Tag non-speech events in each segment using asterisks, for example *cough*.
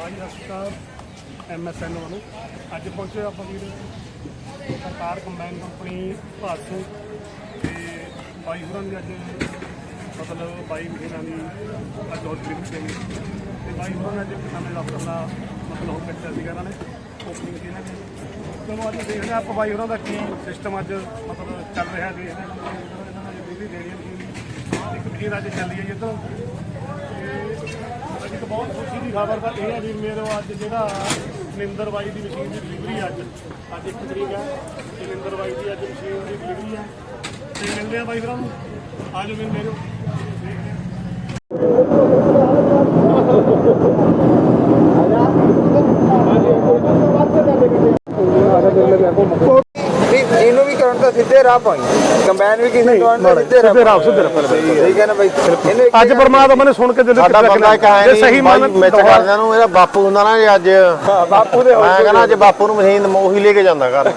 ਭਾਈ ਸਤਿ ਸ਼੍ਰੀ ਅਕਾਲ ਐਮਐਸਐਨ ਵੱਲੋਂ। ਅੱਜ ਪਹੁੰਚੇ ਆਪਾਂ ਵੀਰ ਸਰਕਾਰ ਕੰਬਾਈਨ ਕੰਪਨੀ ਭਾਸੂ ਤੇ ਬਾਈ ਹੋਰਾਂ ਦੀ ਅੱਜ ਮਤਲਬ ਬਾਈ ਮਹੀਨਿਆਂ ਦੀ ਅੱਜ ਹੋਰ ਟ੍ਰਿਪ ਤੇ ਤੇ ਬਾਈ ਹੋਰਾਂ ਨੇ ਅੱਜ ਇੱਕ ਨਵੇਂ ਦਫ਼ਤਰ ਦਾ ਮਤਲਬ ਉਹ ਕੱਟਿਆ ਸੀਗਾ ਇਹਨਾਂ ਨੇ ਓਪਨਿੰਗ ਸੀ ਇਹਨਾਂ ਨੇ। ਚਲੋ ਅੱਜ ਦੇਖਦੇ ਹਾਂ ਆਪਾਂ ਬਾਈ ਹੋਰਾਂ ਦਾ ਕੀ ਸਿਸਟਮ ਅੱਜ ਮਤਲਬ ਚੱਲ ਰਿਹਾ ਦੇਖਦੇ ਹਾਂ ਇਹਨਾਂ ਦੇਣੀ ਹੈ, ਇੱਕ ਮਸ਼ੀਨ ਅੱਜ ਚੱਲੀ ਹੈ ਜੀ ਬਹੁਤ ਖੁਸ਼ੀ ਦੀ ਖਬਰ ਤਾਂ ਇਹ ਹੈ ਵੀ ਮੇਰੇ ਅੱਜ ਜਿਹੜਾ ਨਿੰਦਰ ਬਾਈ ਦੀ ਮਸ਼ੀਨ ਦੀ ਡਿਲੀਵਰੀ ਅੱਜ। ਅੱਜ ਇੱਕ ਤਰੀਕ ਹੈ ਤੇ ਨਿੰਦਰ ਬਾਈ ਦੀ ਅੱਜ ਮਸ਼ੀਨ ਦੀ ਡਿਲੀਵਰੀ ਹੈ। ਤੇ ਮਿਲਦੇ ਆ ਬਾਈ ਭਰਾ ਨੂੰ। ਆਜੋ ਮਿਲ ਮੇਰੇ ਵੀ ਇਹਨੂੰ ਵੀ ਕਰੰਟ ਦਾ ਸਿੱਧੇ ਰਾਹ ਪਾਈ ਕੰਬਾਈਨ ਵੀ ਕਿਸੇ ਕਰੰਟ ਦਾ ਸਿੱਧੇ ਰਾਹ ਸਿੱਧੇ ਰਾਹ, ਸਿੱਧੇ ਰਾਹ। ਠੀਕ ਹੈ ਨਾ ਬਾਈ? ਇਹਨੂੰ ਇੱਕ ਅੱਜ ਪਰਮਾਤਮਾ ਨੇ ਸੁਣ ਕੇ ਦਿਲ ਸਾਡਾ ਬੰਦਾ ਇੱਕ ਹੈ ਜੇ ਸਹੀ ਨਹੀਂ ਮਨ ਮਿੱਚ ਕਰਦਿਆਂ ਨੂੰ ਇਹਦਾ ਬਾਪੂ ਹੁੰਦਾ ਨਾ ਅੱਜ। ਬਾਪੂ ਦੇ ਮੈਂ ਕਹਿੰਦਾ ਅੱਜ ਬਾਪੂ ਨੂੰ ਮਸ਼ੀਨ ਉਹੀ ਲੈ ਕੇ ਜਾਂਦਾ ਘਰ।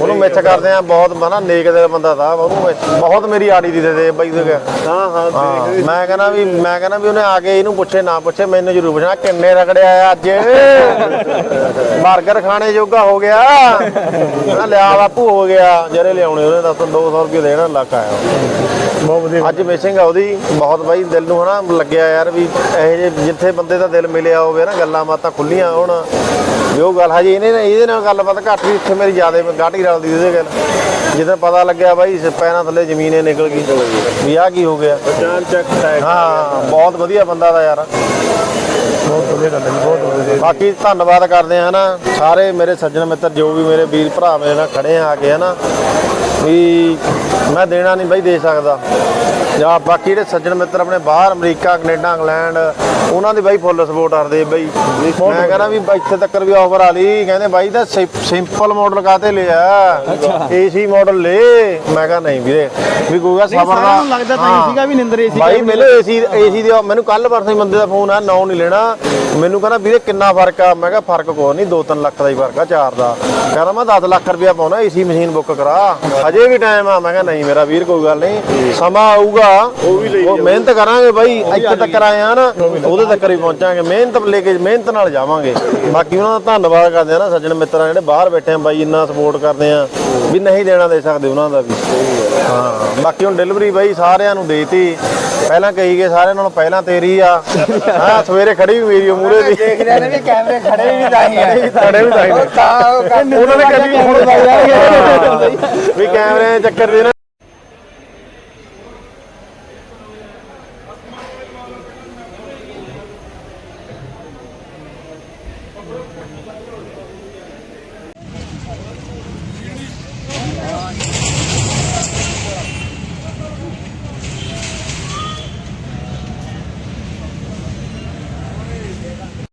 ਉਹਨੂੰ ਮਿੱਚ ਕਰਦੇ ਆ ਬਹੁਤ ਬਣਾ ਨੇਕ ਦਿਲ ਬੰਦਾ ਦਾ ਉਹਨੂੰ ਬਹੁਤ ਮੇਰੀ ਆੜੀ ਦੀ ਦੇ ਬਾਈ ਦੇ ਹਾਂ ਹਾਂ ਹਾਂ ਮੈਂ ਕਹਿੰਦਾ ਵੀ ਮੈਂ ਕਹਿੰਦਾ ਵੀ ਉਹਨੇ ਆ ਕੇ ਇਹਨੂੰ ਪੁੱਛੇ ਨਾ ਪੁੱਛੇ ਮੈਨੂੰ ਜ਼ਰੂਰ ਪੁੱਛਣਾ ਕਿੰਨੇ ਰਗੜਿਆ ਆ ਅੱਜ? *laughs* 버ਗਰ ਖਾਣੇ ਜੋਗਾ ਹੋ ਗਿਆ। ਲਿਆ ਬਾਪੂ ਹੋ ਗਿਆ। ਜਿਹੜੇ ਲਿਆਉਣੇ ਉਹਨੇ ਦੱਸ 200 ਰੁਪਏ ਦੇਣਾ ਲੱਖ ਆਇਆ। ਬਹੁਤ ਵਧੀਆ। ਅੱਜ ਮਿਸਿੰਗ ਆ ਉਹਦੀ ਬਹੁਤ ਬਾਈ ਦਿਲ ਨੂੰ ਹਨਾ ਲੱਗਿਆ ਯਾਰ ਵੀ ਇਹ ਜਿੱਥੇ ਬੰਦੇ ਦਾ ਦਿਲ ਮਿਲਿਆ ਹੋਵੇ ਨਾ ਗੱਲਾਂ ਬਾਤਾਂ ਖੁੱਲੀਆਂ ਹੋਣ। ਵੀ ਉਹ ਗੱਲ ਹਜੇ ਇਹਨੇ ਇਹਦੇ ਨਾਲ ਗੱਲਬਾਤ ਘੱਟ ਵੀ ਇੱਥੇ ਮੇਰੀ ਜ਼ਿਆਦਾ ਗਾਟੀ ਰਲਦੀ ਉਹਦੇ ਗੱਲ ਜਦੋਂ ਪਤਾ ਲੱਗਿਆ ਬਾਈ ਪੈਰਾਂ ਥੱਲੇ ਜ਼ਮੀਨੇ ਨਿਕਲ ਗਈ। ਵੀ ਆਹ ਕੀ ਹੋ ਗਿਆ? ਜਾਨ ਚੱਕ ਹਾਂ। ਬਹੁਤ ਵਧੀਆ ਬੰਦਾ ਦਾ ਯਾਰ। ਬਹੁਤ ਵਧੀਆ ਗੱਲ ਹੈ ਜੀ, ਬਹੁਤ ਵਧੀਆ। ਬਾਕੀ ਧੰਨਵਾਦ ਕਰਦੇ ਆ ਨਾ। ਸਾਰੇ ਮੇਰੇ ਸੱਜਣ ਮਿੱਤਰ ਜੋ ਵੀ ਮੇਰੇ ਵੀਰ ਭਰਾ ਮੇਰੇ ਨਾਲ ਖੜੇ ਆ ਆ ਕੇ ਹਨਾ। ਵੀ ਮੈਂ ਦੇਣਾ ਨਹੀਂ ਬਾਈ ਦੇ ਸਕਦਾ। ਜਾਂ ਬਾਕੀ ਜਿਹੜੇ ਸੱਜਣ ਮਿੱਤਰ ਆਪਣੇ ਬਾਹਰ ਅਮਰੀਕਾ ਕੈਨੇਡਾ ਇੰਗਲੈਂਡ ਉਹਨਾਂ ਦੀ ਬਾਈ ਫੁੱਲ ਸਪੋਰਟ ਕਰਦੇ ਬਈ। ਮੈਂ ਕਹਿੰਦਾ ਵੀ ਇੱਥੇ ਤੱਕ ਵੀ ਆਫਰ ਆ ਲਈ। ਕਹਿੰਦੇ ਬਾਈ ਦਾ ਸਿੰਪਲ ਮਾਡਲ ਕਾਤੇ ਲਿਆ? ਏਸੀ ਮਾਡਲ ਲੈ। ਮੈਂ ਕਿਹਾ ਨਹੀਂ ਵੀਰੇ ਵੀ ਗੂਗਾ ਸਬਰ ਨੂੰ ਲੱਗਦਾ ਤਾਂ ਸੀਗਾ ਵੀ ਨਿੰਦਰ AC ਬਾਈ ਮੈਨੂੰ ਏਸੀ ਏਸੀ ਦੇ ਮੈਨੂੰ ਕੱਲ ਪਰਸੋਂ ਬੰਦੇ ਦਾ ਫੋਨ ਆ ਨੌ ਨਹੀਂ ਲੈਣਾ। ਮੈਨੂੰ ਕਹਿੰਦਾ ਵੀਰੇ ਕਿੰਨਾ ਫ਼ਰਕ ਆ? ਮੈਂ ਕਿਹਾ ਫ਼ਰਕ ਕੋਈ ਨਹੀਂ 2-3 ਲੱਖ ਦਾ ਹੀ ਫ਼ਰਕ ਆ ਚਾਰ ਦਾ। ਕਹਿੰਦਾ ਮੈਂ 10 ਲੱਖ ਰੁਪਇਆ ਪਾਉਣਾ ਏਸੀ ਮਸ਼ੀਨ ਬੁੱਕ ਕਰਾ। ਹਜੇ ਵੀ ਟਾਈਮ ਆ। ਮੈਂ ਕਿਹਾ ਨਹੀਂ ਮੇਰਾ ਵੀਰ ਕੋਈ ਗੱਲ ਨਹੀਂ। ਸਮਾਂ ਆਊਗਾ। ਉਹ ਵੀ ਲਈ ਮਿਹਨਤ ਕਰਾਂਗੇ ਬਾਈ। ਇੱਥੇ ਤੱਕ ਆਏ ਆ ਨਾ ਉਹਦੇ ਤੱਕ ਹੀ ਪਹੁੰਚਾਂਗੇ। ਮਿਹਨਤ ਲੈ ਕੇ ਮਿਹਨਤ ਨਾਲ ਜਾਵਾਂਗੇ। ਬਾਕੀ ਉਹਨਾਂ ਦਾ ਧੰਨਵਾਦ ਕਰਦੇ ਆ ਨਾ ਸੱਜਣ ਮਿੱਤਰਾਂ ਜਿਹੜੇ ਬਾਹਰ ਬੈਠੇ ਆ ਬਾਈ ਇੰਨਾ ਸਪੋਰਟ ਕਰਦੇ ਆ। ਵੀ ਨਹੀਂ ਦੇਣਾ ਦੇ ਸਕਦੇ ਉਹਨਾਂ ਦਾ ਵੀ। ਹਾਂ ਬਾਕੀ ਹੁਣ ਡਿਲੀਵਰੀ ਬਾਈ ਸਾਰਿਆਂ ਨੂੰ ਦੇਤੀ। ਪਹਿਲਾਂ ਕਹੀ ਗਏ ਸਾਰਿਆਂ ਨਾਲੋਂ ਪਹਿਲਾਂ ਤੇਰੀ ਆ। ਹਾਂ ਸਵੇਰੇ ਖੜੀ ਵੀ ਮੇਰੀ ਮੂਰੇ ਦੀ ਦੇਖ ਰਹੇ ਨੇ ਵੀ ਕੈਮਰੇ ਖੜੇ ਵੀ ਤਾਂ ਹੀ ਹੈ ਖੜੇ ਵੀ। ਉਹ ਉਹ ਕੰਮ ਉਹਨਾਂ ਨੇ ਕਦੀ ਹੁਣ ਵੀ ਕੈਮਰੇ ਦੇ ਚੱਕਰ ਦੇ ਨਾ।